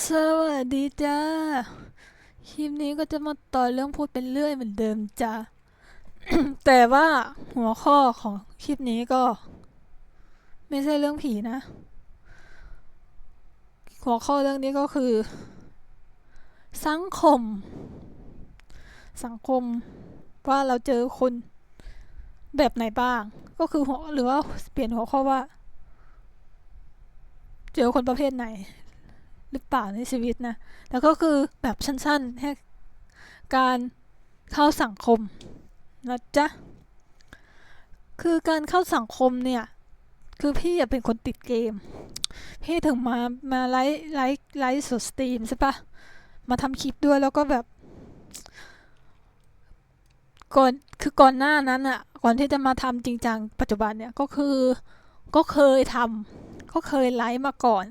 สวัสดีจ้า คลิปนี้ก็จะมาต่อเรื่องพูดเป็นเรื่อยเหมือนเดิมจ้า แต่ว่าหัวข้อของคลิปนี้ก็ ไม่ใช่เรื่องผีนะ หัวข้อเรื่องนี้ก็คือ สังคม สังคมว่าเราเจอคนแบบไหนบ้าง ก็คือหัวหรือว่าเปลี่ยนหัวข้อว่า เจอคนประเภทไหน หรือเปล่าในชีวิตนะ แล้วก็คือแบบสั้นๆแค่การเข้าสังคมนะจ๊ะ คือการเข้าสังคมเนี่ย คือพี่อะเป็นคนติดเกม พี่ถึงมา มาไลฟ์ไลฟ์ไลฟ์สดสตรีมใช่ปะมาทำคลิปด้วยแล้วก็แบบก่อนคือก่อนหน้านั้นอะก่อนที่จะมาทำจริงจังปัจจุบันเนี่ยก็คือก็เคยทำก็เคยไลฟ์มาก่อน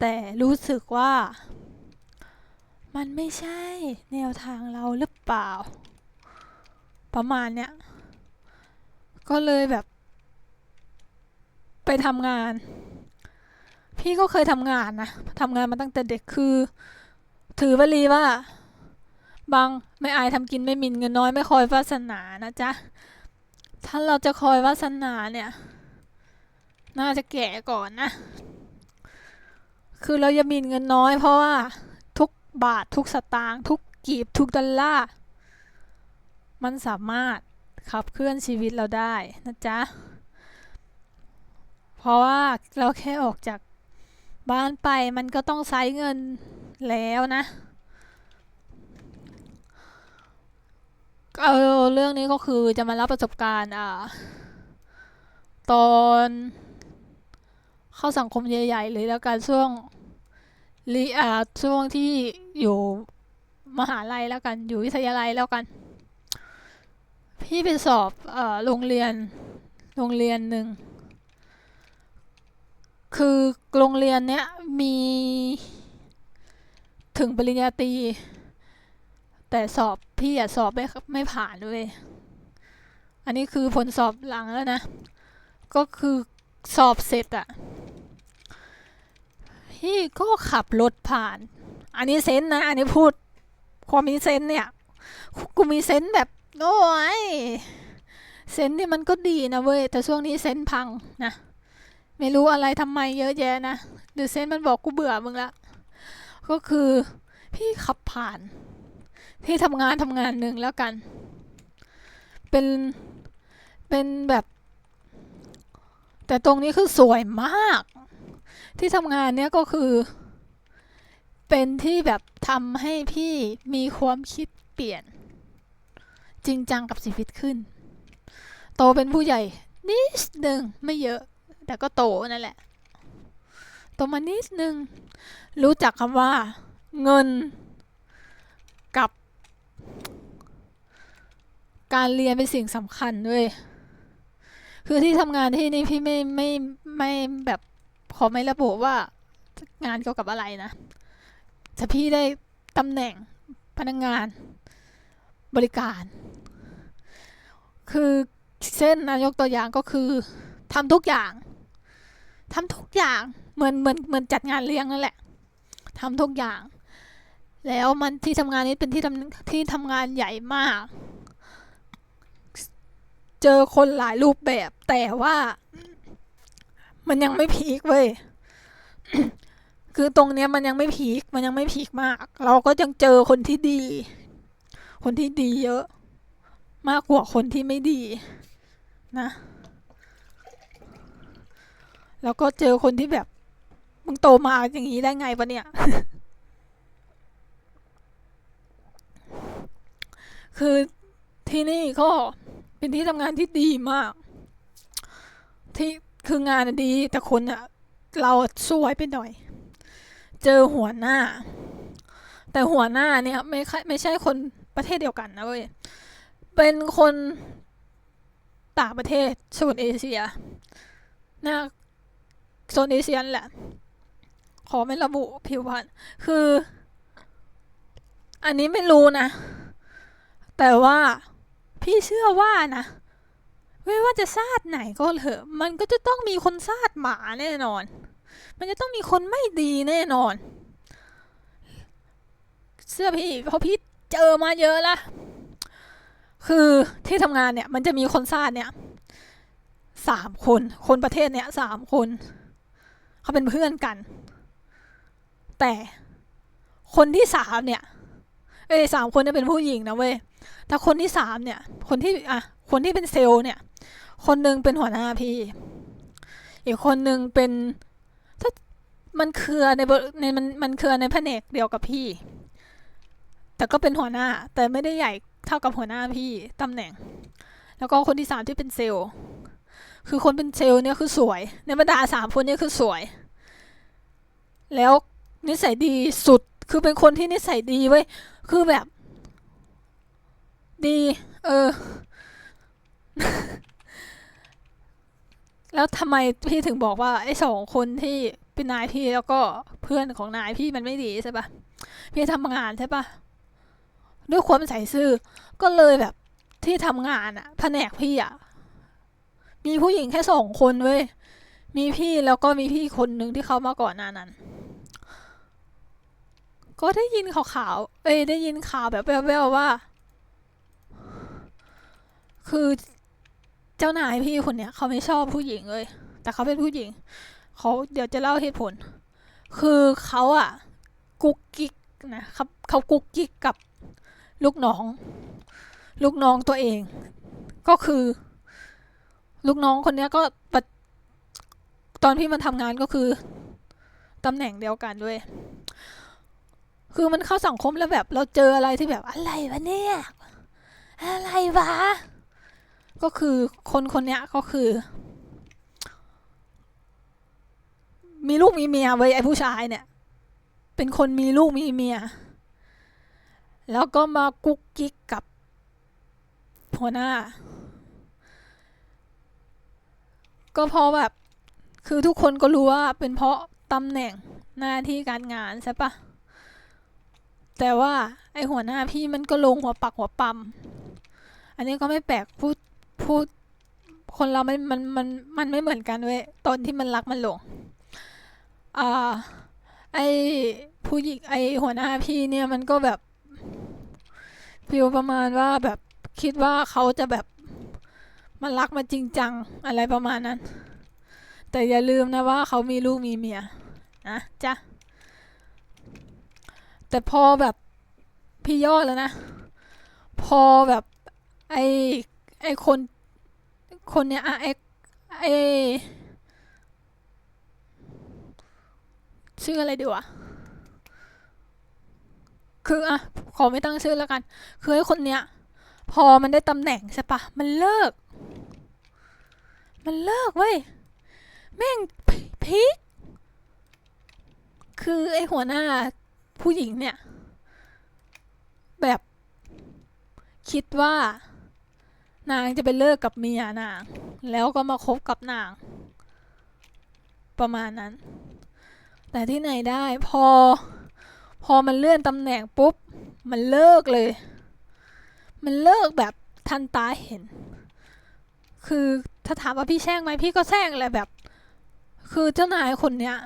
แต่รู้สึกว่า มันไม่ใช่แนวทางเราหรือเปล่า ประมาณเนี้ยก็เลยแบบ ไปทำงาน พี่ก็เคยทำงานนะทำงานมาตั้งแต่เด็กคือ ถือวลีว่าบางไม่อายทำกินไม่มินเงินน้อยไม่คอยวาสนานะจ๊ะ ถ้าเราจะคอยวาสนาเนี่ย น่าจะแก่ก่อนนะ คือเราจะมีเงินน้อยเพราะว่าทุกบาททุกสตางค์ทุกกีบทุกดอลลาร์มันสามารถขับเคลื่อนชีวิตเราได้นะจ๊ะ เพราะว่าเราแค่ออกจากบ้านไปมันก็ต้องใช้เงินแล้วนะ เออเรื่องนี้ก็คือจะมาเล่าประสบการณ์อ่าตอน เข้าสังคมใหญ่ ๆ เลยแล้วกันช่วงรีอ่าช่วงที่อยู่มหาลัยแล้วกันอยู่วิทยาลัยแล้วกัน พี่ไปสอบเอ่อโรงเรียนโรงเรียนหนึ่งคือโรงเรียนเนี้ยมีถึงปริญญาตรีแต่สอบพี่อะสอบไม่ไม่ผ่านเลยอันนี้คือผลสอบหลังแล้วนะ ก็คือสอบเสร็จอะ พี่ก็ขับรถผ่าน อันนี้เซนนะ อันนี้พูด ความมีเซนเนี่ย กูมีเซนแบบโอ้ยเซนส์นี่มันก็ดีนะเว้ย แต่ช่วงนี้เซนพังนะ ไม่รู้อะไรทำไมเยอะแยะนะหรือเซนมันบอกกูเบื่อมึงละ ก็คือพี่ขับผ่าน ที่ทำงานทำงานหนึ่งแล้วกัน เป็น เป็นแบบ แต่ตรงนี้คือสวยมาก ที่ทำงานเนี้ยก็คือ เป็นที่แบบทำให้พี่มีความคิดเปลี่ยน จริงจังกับชีวิตขึ้น โตเป็นผู้ใหญ่นิดหนึ่งไม่เยอะ แต่ก็โตนั่นแหละ โตมานิดหนึ่งรู้จักคำว่า เงินกับ การเรียนเป็นสิ่งสำคัญด้วยคือที่ทำงานที่นี่พี่ไม่ไม่ไม่แบบ ขอไม่ระบุว่างานเกี่ยวกับอะไรนะแต่พี่ได้ตำแหน่งพนักงงานบริการ คือเส้นนายกตัวอย่างก็คือทำทุกอย่างทำทุกอย่างเหมือนเหมือนเหมือนจัดงานเลี้ยงนั่นแหละทำทุกอย่าง แล้วมันที่ทำงานนี้เป็นที่ทำที่ทำงานใหญ่มาก เจอคนหลายรูปแบบแต่ว่า มันยังไม่พีคเว้ยคือตรงเนี้ยมันยังไม่พีคมันยังไม่พีคมาก เราก็ยังเจอคนที่ดี คนที่ดีเยอะ มากกว่าคนที่ไม่ดีนะแล้วก็เจอคนที่แบบมึงโตมาอย่างนี้ได้ไงปะเนี่ย คือที่นี่ก็เป็นที่ทำงานที่ดีมาก ที่ คืองานดีแต่คนอะเราอะสวยไปหน่อย เจอหัวหน้า แต่หัวหน้าเนี่ยไม่ค่ไม่ใช่คนประเทศเดียวกันนะเว้ยเป็นคนต่างประเทศโซนเอเชียนะโซนเอเชียนแหละ ขอไม่ระบุผิวพรรณคือ อันนี้ไม่รู้นะ แต่ว่าพี่เชื่อว่านะ ไม่ว่าจะซาดไหนก็เถอะ มันก็จะต้องมีคนซาดหมาแน่นอน มันจะต้องมีคนไม่ดีแน่นอน เสื้อพี่เพราะพี่เจอมาเยอะละคือที่ทำงานเนี่ยมันจะมีคนซ่าเนี่ยสามคน คนประเทศเนี่ยสามคน เขาเป็นเพื่อนกัน แต่คนที่สามเนี่ย เอ้ยสามคนเนี่ยเป็นผู้หญิงนะเว้ย แต่คนที่สามเนี่ย คนที่อะคนที่เป็นเซลล์เนี่ย คนหนึ่งเป็นหัวหน้าพี่ อีกคนหนึ่งเป็นถ้ามันเครือในบริในมันมันเครือในแผนกเดียวกับพี่ แต่ก็เป็นหัวหน้า แต่ไม่ได้ใหญ่เท่ากับหัวหน้าพี่ตำแหน่ง แล้วก็คนที่สามที่เป็นเซลล์ คือคนเป็นเซลล์เนี่ยคือสวย ในบรรดาสามคนเนี่ยคือสวย แล้วนิสัยดีสุดคือเป็นคนที่นิสัยดีเว้ยคือแบบ ดี เออ แล้วทำไมพี่ถึงบอกว่าไอ้สองคนที่เป็นนายพี่แล้วก็เพื่อนของนายพี่มันไม่ดีใช่ปะพี่ทำงานใช่ปะด้วยความใส่ซื่อก็เลยแบบที่ทำงานอะแผนกพี่อะมีผู้หญิงแค่สองคนเว้ยมีพี่แล้วก็มีพี่คนหนึ่งที่เขามาก่อนหน้านั้น ก็ได้ยินข่าวเอ้ยได้ยินข่าวแบบแว่วๆว่า คือ เจ้านายพี่คนเนี้ยเขาไม่ชอบผู้หญิงเลย แต่เขาเป็นผู้หญิง เขาเดี๋ยวจะเล่าเหตุผล คือเขาอะกุ๊กกิ๊กนะครับเขากุ๊กกิ๊กกับลูกน้อง ลูกน้องตัวเอง ก็คือ ลูกน้องคนเนี้ยก็ตอนพี่มันทำงานก็คือตำแหน่งเดียวกันด้วย คือมันเข้าสังคมแล้วแบบเราเจออะไรที่แบบอะไรวะเนี่ย อะไรวะ ก็คือคนคนเนี้ยก็คือ มีลูกมีเมียเว้ยไอ้ผู้ชายเนี่ย เป็นคนมีลูกมีเมีย แล้วก็มากุ๊กกิ๊กกับหัวหน้า ก็เพราะแบบ คือทุกคนก็รู้ว่าเป็นเพราะตำแหน่งหน้าที่การงานใช่ปะแต่ว่าไอหัวหน้าพี่มันก็ลงหัวปักหัวปั๊มอันนี้ก็ไม่แปลกพูด พูดคนเรามันมันมันมันไม่เหมือนกันเว้ยตอนที่มันรักมันหลงอ่าไอผู้หญิงไอหัวหน้าพี่เนี่ยมันก็แบบฟีลประมาณว่าแบบคิดว่าเขาจะแบบมันรักมาจริงจังอะไรประมาณนั้น แต่อย่าลืมนะว่าเขามีลูกมีเมียนะจ๊ะแต่พอแบบพี่ยอดแล้วนะ พอแบบไอไอคน คนเนี้ยอะไอไอชื่ออะไรดีวะคืออะขอไม่ตั้งชื่อแล้วกัน คือไอคนเนี้ย พอมันได้ตำแหน่งใช่ปะมันเลิก มันเลิกเว้ยแม่งพีคคือไอหัวหน้าผู้หญิงเนี่ย แบบคิดว่า นางจะไปเลิกกับเมียนาง แล้วก็มาคบกับนาง ประมาณนั้น แต่ที่ไหนได้พอ พอมันเลื่อนตำแหน่งปุ๊บ มันเลิกเลย มันเลิกแบบทันตาเห็น คือถ้าถามว่าพี่แช่งไหมพี่ก็แช่งแหละแบบ คือเจ้านายคนเนี้ย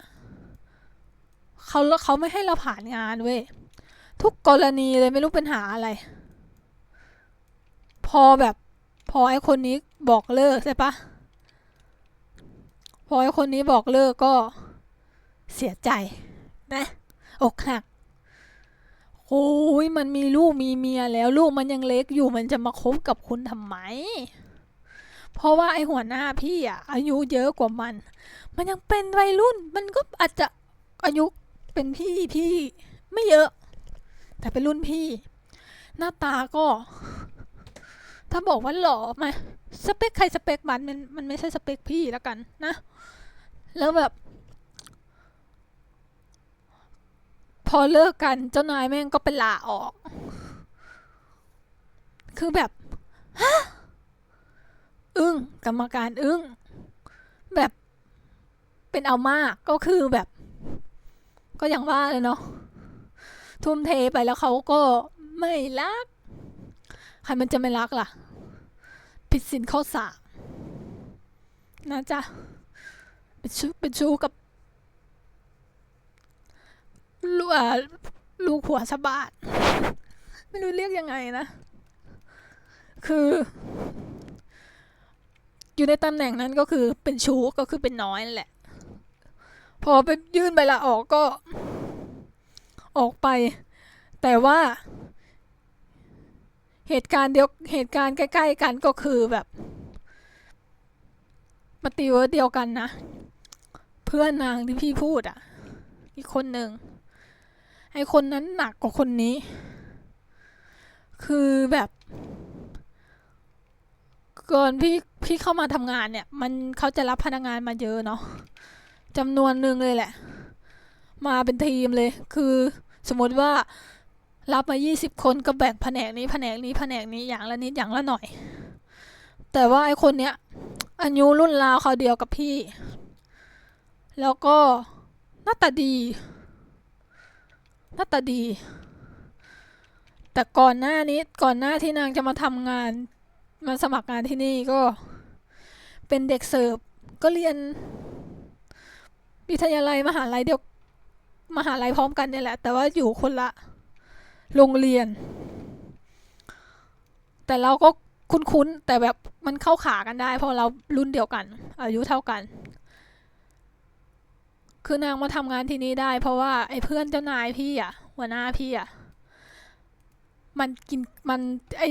เขาเขาไม่ให้เราผ่านงานเว้ยทุกกรณีเลยไม่รู้ป็นหาอะไร พอแบบ พอไอ้คนนี้บอกเลิกใช่ปะพอไอ้คนนี้บอกเลิกก็เสียใจนะอกหักโอ้ยมันมีลูกมีเมียแล้วลูกมันยังเล็กอยู่มันจะมาคบกับคุณทำไม เพราะว่าไอ้หัวหน้าพี่อะอายุเยอะกว่ามัน มันยังเป็นวัยรุ่น มันก็อาจจะอายุเป็นพี่พี่ไม่เยอะ แต่เป็นรุ่นพี่ หน้าตาก็ ถ้าบอกว่าหล่อไหมสเปคใครสเปคมันมันมันไม่ใช่สเปคพี่แล้วกันนะ แล้วแบบ พอเลิกกันเจ้านายแม่งก็ไปลาออก คือแบบฮะอึ้งกรรมการอึ้งแบบเป็นเอามากก็คือแบบ ก็อย่างว่าเลยเนาะทุ่มเทไปแล้วเขาก็ไม่รัก รมันจะไม่รักล่ะ ผิดศีลข้อสามนะจ๊ะ เป็นชู้เป็นชู้กับอ่าลูกหัวสะบาดไม่รู้เรียกยังไงนะ คือ อยู่ในตำแหน่งนั้นก็คือเป็นชู้ก็คือเป็นน้อยแหละ พอไปยื่นใบลาออกก็ออกไป แต่ว่า เหตุการณ์เดียวเหตุการณ์ใกล้ ๆ กันก็คือแบบมาตีเวิร์ดเดียวกันนะ เพื่อนนางที่พี่พูดอะ อีกคนหนึ่งไอคนนั้นหนักกว่าคนนี้ คือแบบก่อนพี่พี่เข้ามาทำงานเนี่ย มันเขาจะรับพนักงานมาเยอะเนาะจำนวนหนึ่งเลยแหละ มาเป็นทีมเลย คือสมมติว่า รับมา 20 คนก็แบ่งแผนกนี้แผนกนี้แผนกนี้อย่างละนิดอย่างละหน่อย แต่ว่าไอคนเนี้ยอายุรุ่นราวเขาเดียวกับพี่ แล้วก็หน้าตาดีหน้าตาดี แต่ก่อนหน้านี้ก่อนหน้าที่นางจะมาทำงานมาสมัครงานที่นี่ก็เป็นเด็กเสิร์ฟก็เรียนวิทยาลัยมหาลัยเดียวมหาลัยพร้อมกันเนี่ยแหละ แต่ว่าอยู่คนละ โรงเรียน แต่เราก็คุ้นๆแต่แบบมันเข้าขากันได้ เพราะเรารุ่นเดียวกัน อายุเท่ากัน คือนางมาทำงานที่นี่ได้ เพราะว่าไอ้เพื่อนเจ้านายพี่อะหัวหน้าพี่อะมันกินมันไอ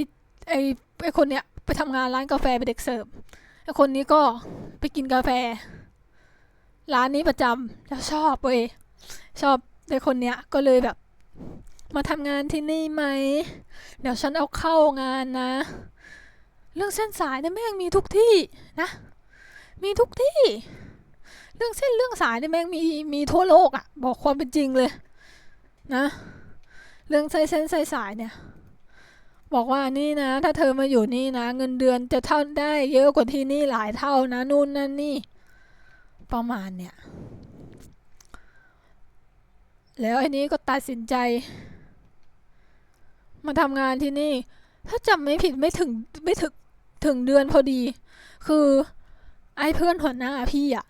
ไอไอคนเนี้ยไปทำงานร้านกาแฟเป็นเด็กเสิร์ฟไอคนนี้ก็ไปกินกาแฟ ร้านนี้ประจำแล้วชอบเว้ยชอบไอคนเนี้ยก็เลยแบบ มาทำงานที่นี่ไหม เดี๋ยวฉันเอาเข้างานนะ เรื่องเส้นสายเนี่ยแม่งมีทุกที่นะ มีทุกที่ เรื่องเส้นเรื่องสายเนี่ยแม่งมีมีทั่วโลกอะบอกความเป็นจริงเลย นะ เรื่องใส่เส้นใส่สายเนี่ย บอกว่านี่นะ ถ้าเธอมาอยู่นี่นะ เงินเดือนจะเท่าได้เยอะกว่าที่นี่หลายเท่านะนู่นนั่นนี่ ประมาณเนี่ย แล้วไอ้นี้ก็ตัดสินใจ มาทำงานที่นี่ ถ้าจำไม่ผิดไม่ถึงไม่ถึงถึงเดือนพอดี คือไอ้เพื่อนหัวหน้าพี่อะ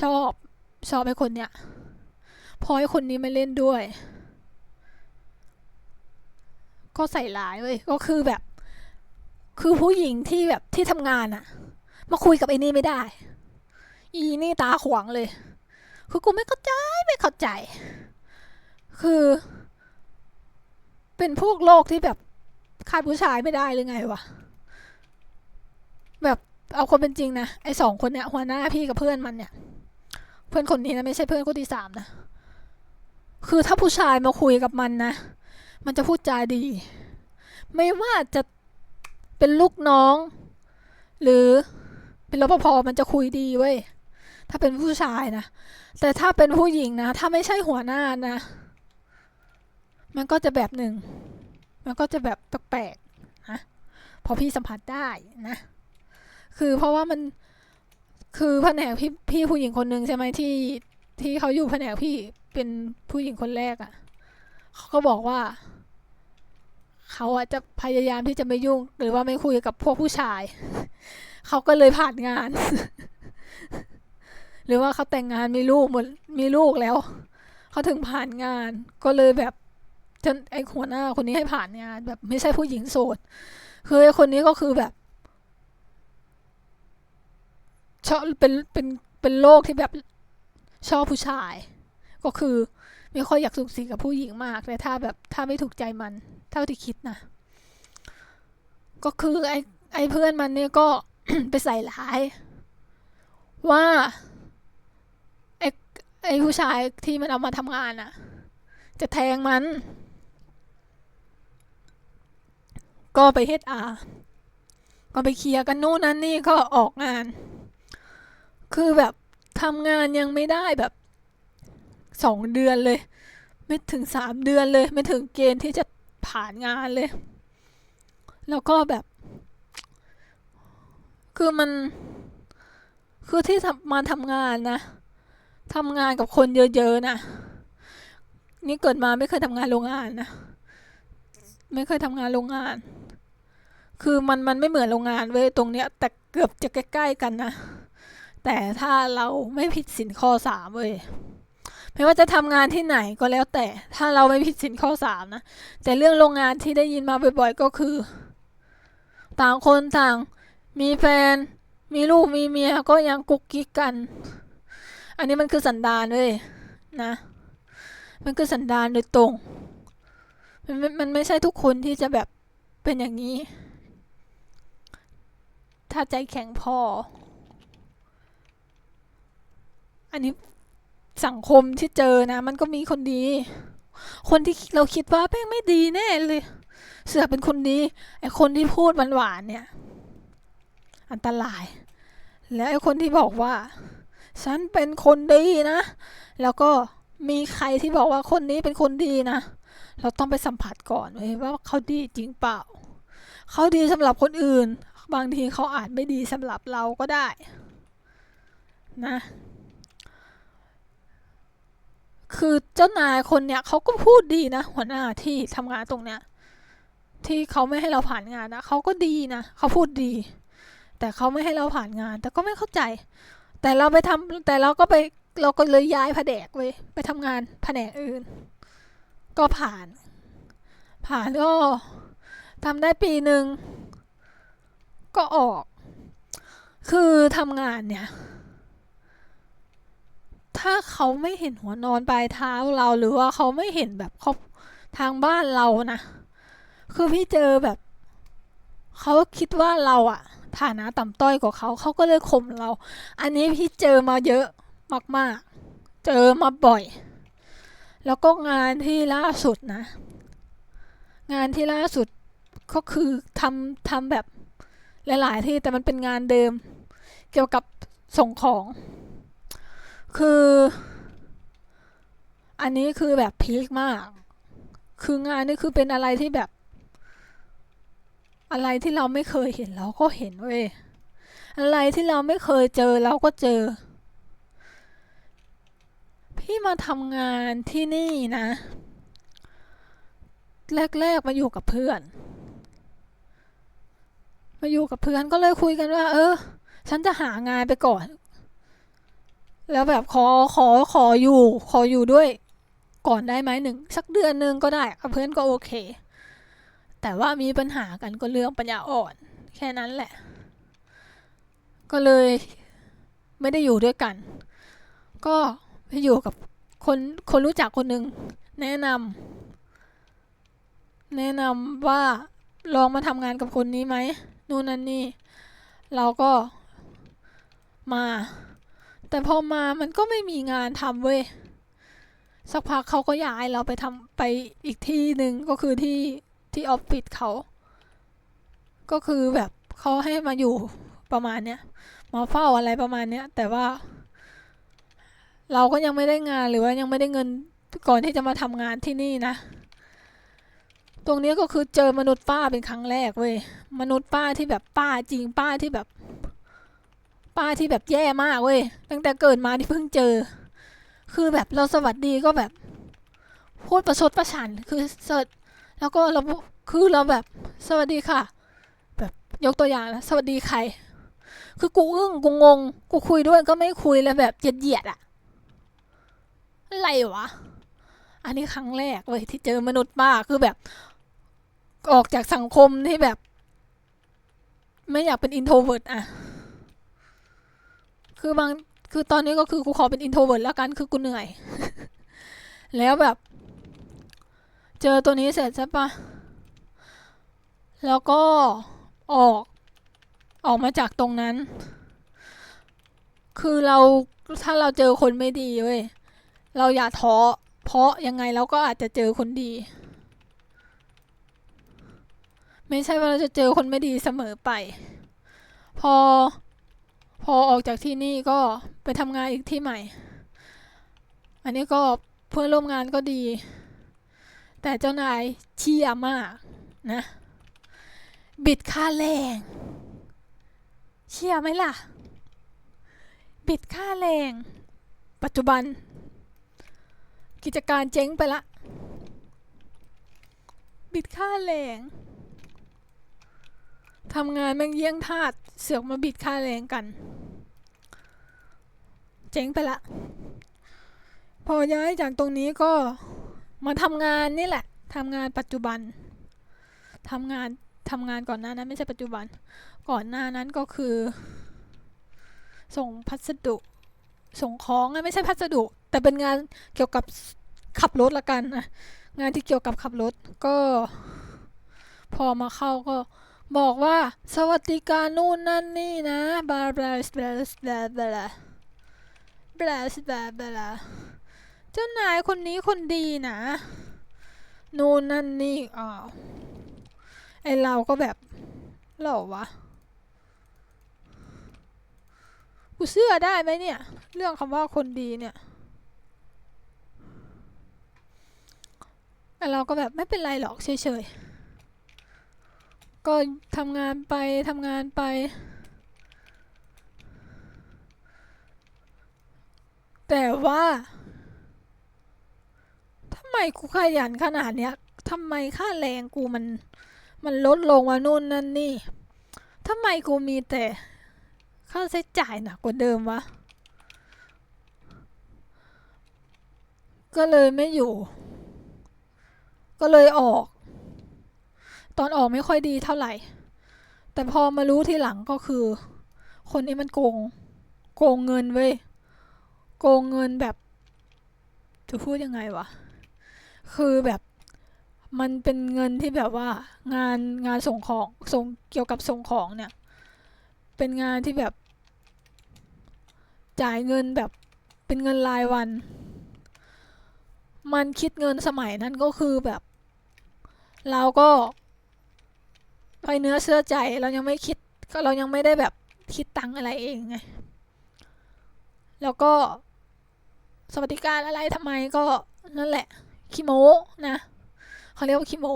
ชอบชอบไอ้คนเนี้ยพอไอ้คนนี้ม่เล่นด้วย ก็ใส่ร้ายเว้ยก็คือแบบ คือผู้หญิงที่แบบที่ทำงานอะมาคุยกับไอ้นี่ไม่ได้ อีนี่ตาขวางเลย คือกูไม่เข้าใจไม่เข้าใจ คือ เป็นพวกโลกที่แบบขาดผู้ชายไม่ได้หรือไงวะ แบบเอาคนเป็นจริงนะไอสองคนเนี้ยหัวหน้าพี่กับเพื่อนมันเนี่ย เพื่อนคนนี้นะไม่ใช่เพื่อนคนที่สามนะคือถ้าผู้ชายมาคุยกับมันนะมันจะพูดจาดี ไม่ว่าจะเป็นลูกน้อง หรือเป็นรปภมันจะคุยดีเว้ยถ้าเป็นผู้ชายนะแต่ถ้าเป็นผู้หญิงนะ ถ้าไม่ใช่หัวหน้านะ มันก็จะแบบหนึ่ง มันก็จะแบบแปลกๆนะพอพี่สัมผัสได้นะ คือเพราะว่ามันคือแผนกพี่พี่ผู้หญิงคนหนึ่งใช่ไหมที่ที่เขาอยู่แผนกพี่เป็นผู้หญิงคนแรกอะ่ะเขาก็บอกว่า เขาอะจะพยายามที่จะไม่ยุ่ง หรือว่าไม่คุยกับพวกผู้ชาย เขาก็เลยผ่านงาน หรือว่าเขาแต่งงานมีลูกหมดมีลูกแล้ว เขาถึงผ่านงานก็เลยแบบ จนไอ้หัวหน้าคนนี้ให้ผ่านงานแบบไม่ใช่ผู้หญิงโสด คือไอ้คนนี้ก็คือแบบชอบเป็นเป็นเป็นโรคที่แบบชอบผู้ชาย ก็คือไม่ค่อยอยากสูงสิงกับผู้หญิงมากแต่ถ้าแบบถ้าไม่ถูกใจมัน เท่าที่คิดนะก็คือไอ้ไอ้เพื่อนมันเนี่ยก็ไปใส่ร้าย ว่าไอ้ไอ้ผู้ชายที่มันเอามาทำงานอะจะแทงมัน ก็ไปเฮดอาก็ไปเคลียร์กันนู่นนั่นนี่ก็ออกงาน คือแบบทำงานยังไม่ได้แบบสองเดือนเลย ไม่ถึงสามเดือนเลย ไม่ถึงเกณฑ์ที่จะผ่านงานเลย แล้วก็แบบ คือมัน คือที่มาทำงานนะทำงานกับคนเยอะๆนะนี่เกิดมาไม่เคยทำงานโรงงานนะ ไม่เคยทำงานโรงงาน คือมันมันไม่เหมือนโรงงานเว้ยตรงเนี้ย แต่เกือบจะใกล้ๆกันนะ แต่ถ้าเราไม่ผิดสินข้อสามเว้ยไม่ว่าจะทำงานที่ไหนก็แล้วแต่ ถ้าเราไม่ผิดสินข้อสามนะ แต่เรื่องโรงงานที่ได้ยินมาบ่อยๆก็คือ ต่างคนต่าง มีแฟน มีลูกมีเมียก็ยังกุกกิ๊กกัน อันนี้มันคือสันดานเลยนะ มันคือสันดานโดยตรง มันไม่มันไม่ใช่ทุกคนที่จะแบบเป็นอย่างนี้ ถ้าใจแข็งพอ อันนี้สังคมที่เจอนะ มันก็มีคนดี คนที่เราคิดว่าแม่งไม่ดีแน่เลย เสือเป็นคนดีไอ้คนที่พูดหวานๆเนี่ย อันตราย แล้วไอ้คนที่บอกว่า ฉันเป็นคนดีนะ แล้วก็มีใครที่บอกว่าคนนี้เป็นคนดีนะ เราต้องไปสัมผัสก่อนเว้ยว่าเขาดีจริงเปล่า เขาดีสำหรับคนอื่น บางทีเขาอาจไม่ดีสำหรับเราก็ได้ นะ คือเจ้านายคนเนี้ยเขาก็พูดดีนะ หัวหน้าที่ทำงานตรงเนี้ย ที่เขาไม่ให้เราผ่านงานนะเขาก็ดีนะเขาพูดดี แต่เขาไม่ให้เราผ่านงาน แต่ก็ไม่เข้าใจ แต่เราไปทำแต่เราก็ไปเราก็เลยย้ายแผนกเว้ยไปทำงานแผนกอื่น ก็ผ่าน ผ่านก็ทำได้ปีหนึ่ง ก็ออก คือทำงานเนี่ย ถ้าเขาไม่เห็นหัวนอนปลายเท้าเราหรือว่าเขาไม่เห็นแบบเขาทางบ้านเรานะ คือพี่เจอแบบ เขาคิดว่าเราอะฐานะต่ำต้อยกว่าเขาเขาก็เลยข่มเรา อันนี้พี่เจอมาเยอะมาก ๆ เจอมาบ่อย แล้วก็งานที่ล่าสุดนะ งานที่ล่าสุดก็คือทำทำแบบ หลายๆที่แต่มันเป็นงานเดิม เกี่ยวกับส่งของ คือ อันนี้คือแบบพีคมาก คืองานนี่คือเป็นอะไรที่แบบ อะไรที่เราไม่เคยเห็นเราก็เห็นเว้ยอะไรที่เราไม่เคยเจอเราก็เจอ พี่มาทำงานที่นี่นะ แรก ๆ มาอยู่กับเพื่อน มาอยู่กับเพื่อนก็เลยคุยกันว่า เออ ฉันจะหางานไปก่อน แล้วแบบขอขอขออยู่ ขออยู่ด้วย ก่อนได้ไหมหนึ่งสักเดือนหนึ่งก็ได้กับเพื่อนก็โอเค แต่ว่ามีปัญหากันก็เรื่องปัญญาอ่อน แค่นั้นแหละ ก็เลยไม่ได้อยู่ด้วยกัน ก็ไปอยู่กับคนคนรู้จักคนหนึ่งแนะนำแนะนำว่าลองมาทำงานกับคนนี้ไหม นู่นนั่นนี่ เราก็มา แต่พอมามันก็ไม่มีงานทำเว้ย สักพักเขาก็ย้ายเราไปทำไปอีกที่หนึ่งก็คือที่ที่ออฟฟิศเขา ก็คือแบบเขาให้มาอยู่ประมาณเนี้ยมาเฝ้าอะไรประมาณเนี้ย แต่ว่า เราก็ยังไม่ได้งานหรือว่ายังไม่ได้เงินก่อนที่จะมาทำงานที่นี่นะ ตรงนี้ก็คือเจอมนุษย์ป้าเป็นครั้งแรกเว้ย มนุษย์ป้าที่แบบป้าจริงป้าที่แบบ ป้าที่แบบแย่มากเว้ย ตั้งแต่เกิดมาที่เพิ่งเจอ คือแบบเราสวัสดีก็แบบ พูดประชดประชัน คือสวัสแล้วก็เราคือเราแบบสวัสดีค่ะ แบบยกตัวอย่างนะสวัสดีใคร คือกูอึ้งกูงง กูคุยด้วยก็ไม่คุยแล้วแบบเหยียดๆอะอะไรวะอันนี้ครั้งแรกเว้ยที่เจอมนุษย์ป้าคือแบบ ออกจากสังคมที่แบบ ไม่อยากเป็นอินโทรเวิร์ดอะคือบางคือตอนนี้ก็คือกูขอเป็นอินโทรเวิร์ดแล้วกันคือกูเหนื่อย แล้วแบบ เจอตัวนี้เสร็จใช่ปะแล้วก็ออก ออกมาจากตรงนั้น คือเราถ้าเราเจอคนไม่ดีเว้ยเราอย่าท้อเพราะยังไงเราก็อาจจะเจอคนดี ไม่ใช่ว่าเราจะเจอคนไม่ดีเสมอไป พอ พอออกจากที่นี่ก็ไปทำงานอีกที่ใหม่ อันนี้ก็เพื่อนร่วมงานก็ดี แต่เจ้านายเชี่ยมากนะ บิดค่าแรง เชี่ยไหมล่ะ บิดค่าแรง ปัจจุบัน กิจการเจ๊งไปละ บิดค่าแรง ทำงานแม่งเยี่ยงทาสเสือกมาบิดค่าแรงกัน เจ๊งไปละ พอย้ายจากตรงนี้ก็มาทำงานนี่แหละทำงานปัจจุบันทำงานทำงานก่อนหน้านั้นไม่ใช่ปัจจุบัน ก่อนหน้านั้นก็คือ ส่งพัสดุ ส่งของอะไม่ใช่พัสดุ แต่เป็นงานเกี่ยวกับขับรถละกันนะงานที่เกี่ยวกับขับรถก็ พอมาเข้าก็ บอกว่าสวัสดิการนู่นนั่นนี่นะบลาบลาบลาบลาบลาบลาบลาบลาบลาเจ้านายคนนี้คนดีนะนู่นนั่นนี่อ้าวไอเราก็แบบเหรอวะกูเชื่อได้ไหมเนี่ย เรื่องคำว่าคนดีเนี่ยแต่เราก็แบบไม่เป็นไรหรอกเฉยๆ ก็ทำงานไปทำงานไป แต่ว่าทำไมกูขยันขนาดเนี้ยทำไมค่าแรงกูมัน มันลดลงมานู่นนั่นนี่ทำไมกูมีแต่ค่าใช้จ่ายหนักกว่าเดิมวะ ก็เลยไม่อยู่ ก็เลยออก ตอนออกไม่ค่อยดีเท่าไหร่ แต่พอมารู้ทีหลังก็คือ คนนี้มันโกง โกงเงินเว้ย โกงเงินแบบ จะพูดยังไงวะ คือแบบมันเป็นเงินที่แบบว่า งานงานส่งของส่งเกี่ยวกับส่งของเนี่ย เป็นงานที่แบบ จ่ายเงินแบบเป็นเงินรายวัน มันคิดเงินสมัยนั้นก็คือแบบ เราก็ ไปเนื้อเชื่อใจเรายังไม่คิดก็เรายังไม่ได้แบบคิดตังอะไรเองไงแล้วก็สวัสดิการอะไรทำไมก็นั่นแหละคิโมนะเขาเรียกว่าคิโม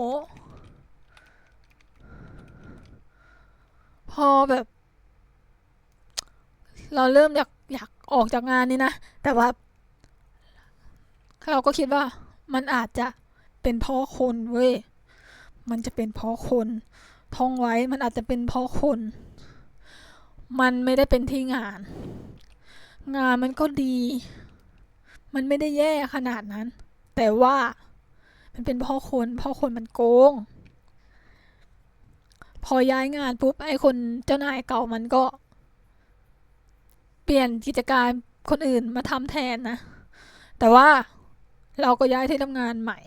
พอแบบ เราเริ่มอยากอยากออกจากงานนี้นะ แต่ว่า เราก็คิดว่ามันอาจจะเป็นเพราะคนเว้ย มันจะเป็นเพราะคน ท่องไว้มันอาจจะเป็นเพราะคน มันไม่ได้เป็นที่งาน งานมันก็ดี มันไม่ได้แย่ขนาดนั้น แต่ว่ามันเป็นเพราะคนเพราะคนมันโกง พอย้ายงานปุ๊บไอ้คนเจ้านายเก่ามันก็ เปลี่ยนกิจการคนอื่นมาทำแทนนะ แต่ว่าเราก็ย้ายที่ทำงานใหม่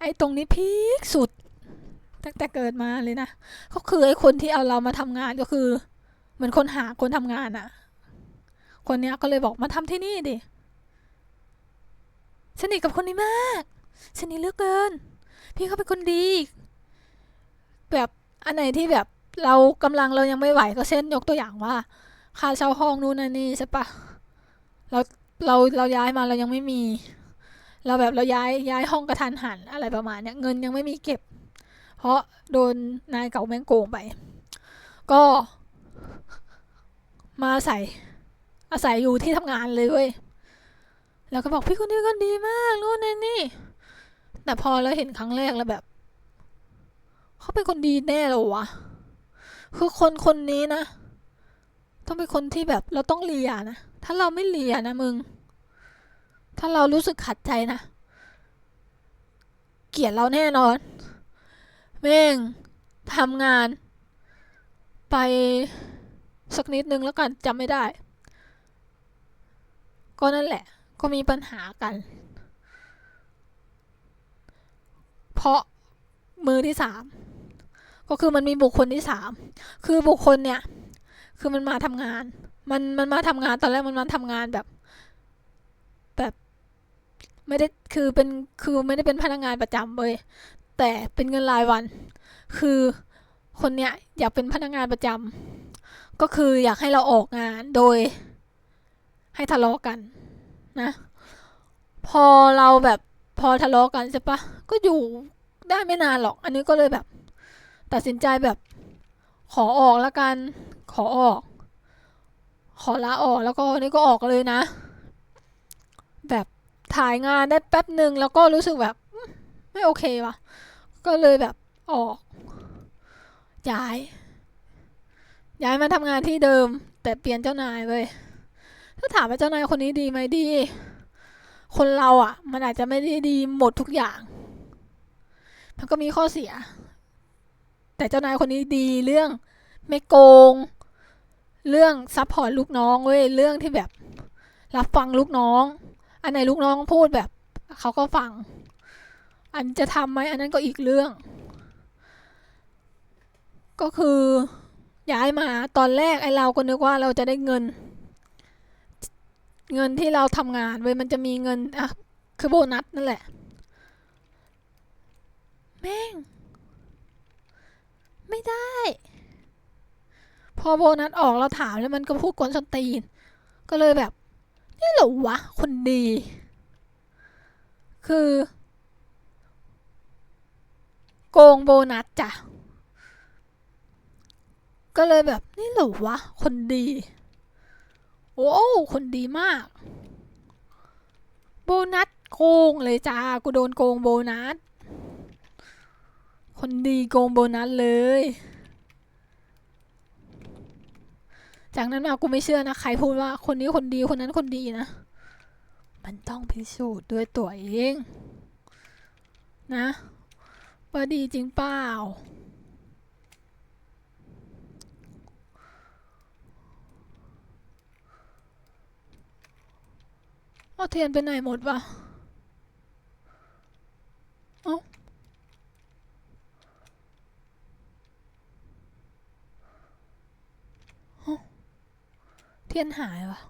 ไอ้ตรงนี้พีคสุด ตั้งแต่เกิดมาเลยนะก็คือไอ้คนที่เอาเรามาทำงานก็คือ เหมือนคนหาคนทำงานอะคนเนี้ยก็เลยบอกมาทำที่นี่ดิสนิทกับคนนี้มากสนิทเหลือเกิน พี่เขาเป็นคนดี แบบอันไหนที่แบบเรากำลังเรายังไม่ไหวก็เช่นยกตัวอย่างว่าค่าเช่าห้องนู่นนั่นนี่ใช่ปะเราเราเราย้ายมาเรายังไม่มี เราแบบเราย้ายย้ายห้องกระทันหันอะไรประมาณเนี้ยเงินยังไม่มีเก็บ เพราะโดนนายเก่าแม่งโกงไป ก็ มาอาศัย อาศัยอยู่ที่ทำงานเลยเว้ยแล้วก็บอกพี่คนนี้ก็ดีมากนู่นนี่นี่ แต่พอเราเห็นครั้งแรกแล้วแบบ เขาเป็นคนดีแน่เลยวะคือคนคนนี้นะ ต้องเป็นคนที่แบบเราต้องเลียนะ ถ้าเราไม่เลียนะมึง ถ้าเรารู้สึกขัดใจนะ เกลียดเราแน่นอน แม่งทำงาน ไปสักนิดนึงแล้วกันจำไม่ได้ ก็นั่นแหละ ก็มีปัญหากัน เพราะมือที่สามก็คือมันมีบุคคลที่สามคือบุคคลเนี่ย คือมันมาทำงาน มันมันมาทำงานตอนแรกมันมาทำงานแบบแบบไม่ได้คือเป็นคือไม่ได้เป็นพนักงานประจำเลย แต่เป็นเงินรายวัน คือคนเนี้ยอยากเป็นพนักงานประจำก็คืออยากให้เราออกงานโดย ให้ทะเลาะกันนะ พอเราแบบพอทะเลาะกันใช่ปะก็อยู่ได้ไม่นานหรอก อันนี้ก็เลยแบบ ตัดสินใจแบบ ขอออกแล้วกัน ขอออก ขอลาออกแล้วก็นี่ก็ออกเลยนะ แบบถ่ายงานได้แป๊บหนึ่งแล้วก็รู้สึกแบบ ไม่โอเคว่ะ ก็เลยแบบออกย้าย ย้ายมาทำงานที่เดิม แต่เปลี่ยนเจ้านายเว้ยถ้าถามว่าเจ้านายคนนี้ดีไหมดี คนเราอะ มันอาจจะไม่ได้ดีหมดทุกอย่าง มันก็มีข้อเสีย แต่เจ้านายคนนี้ดีเรื่องไม่โกง เรื่องซัพพอร์ตลูกน้องเว้ยเรื่องที่แบบ รับฟังลูกน้อง อันไหนลูกน้องพูดแบบ เขาก็ฟัง อันจะทำไหมอันนั้นก็อีกเรื่อง ก็คือย้ายมาตอนแรกไอเราก็นึกว่าเราจะได้เงิน เงินที่เราทำงานเว้ยมันจะมีเงินอะคือโบนัสนั่นแหละ แม่ง ไม่ได้ พอโบนัสออกเราถามแล้วมันก็พูดกวนสนตีน ก็เลยแบบ นี่เหรอวะ คนดี คือ โกงโบนัสจ้ะ ก็เลยแบบนี่เหรอวะ คนดี โอ้คนดีมาก โบนัสโกงเลยจ้า กูโดนโกงโบนัส คนดีโกงโบนัสเลย จากนั้นมากูไม่เชื่อนะ ใครพูดว่าคนนี้คนดีคนนั้นคนดีนะ มันต้องพิสูจน์ด้วยตัวเอง นะ ว่าดีจริงเปล่า เอาเทียนไปไหนหมดวะเอ้าเทียนหายวะ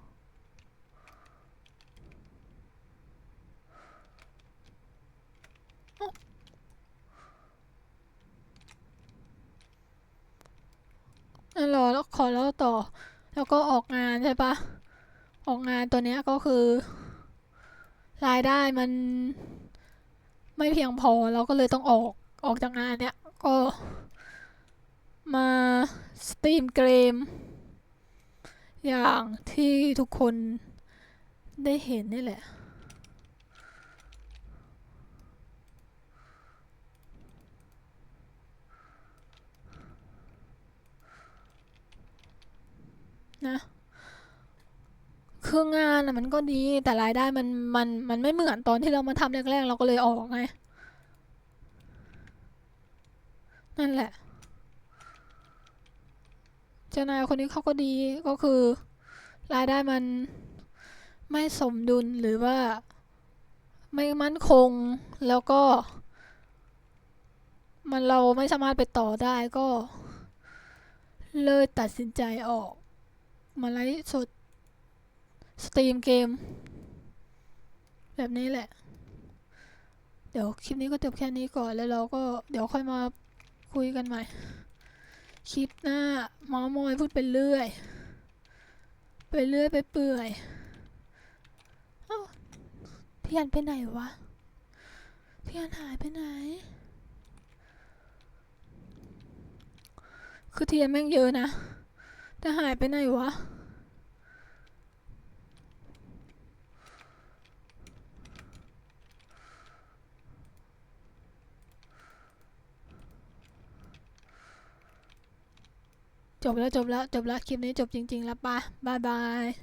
นั่นรอแล้วขอแล้วต่อ แล้วก็ออกงานใช่ปะออกงานตัวเนี้ยก็คือ รายได้มัน ไม่เพียงพอเราก็เลยต้องออกออกจากงานเนี้ยก็มาสตรีมเกม อย่างที่ทุกคนได้เห็นนี่แหละ นะคืองานอะมันก็ดีแต่รายได้มันมันมันไม่เหมือนตอนที่เรามาทำแรกๆ เราก็เลยออกไง นั่นแหละ เจ้านายคนนี้เขาก็ดีก็คือ รายได้มันไม่สมดุลหรือว่า ไม่มั่นคงแล้วก็ มันเราไม่สามารถไปต่อได้ก็ เลยตัดสินใจออก มาไลฟ์สด สตรีมเกม แบบนี้แหละ เดี๋ยวคลิปนี้ก็จบแค่นี้ก่อนแล้วเราก็เดี๋ยวค่อยมาคุยกันใหม่ คลิปหน้าเมอมอยพูดไปเรื่อย ไปเรื่อยไปเปื่อยเอ้าเทียนไปไหนวะเทียนหายไปไหน คือเทียนแม่งเยอะนะ แต่หายไปไหนวะ จบแล้วจบแล้วจบแล้วคลิปนี้จบจริง ๆ แล้วปะบายบาย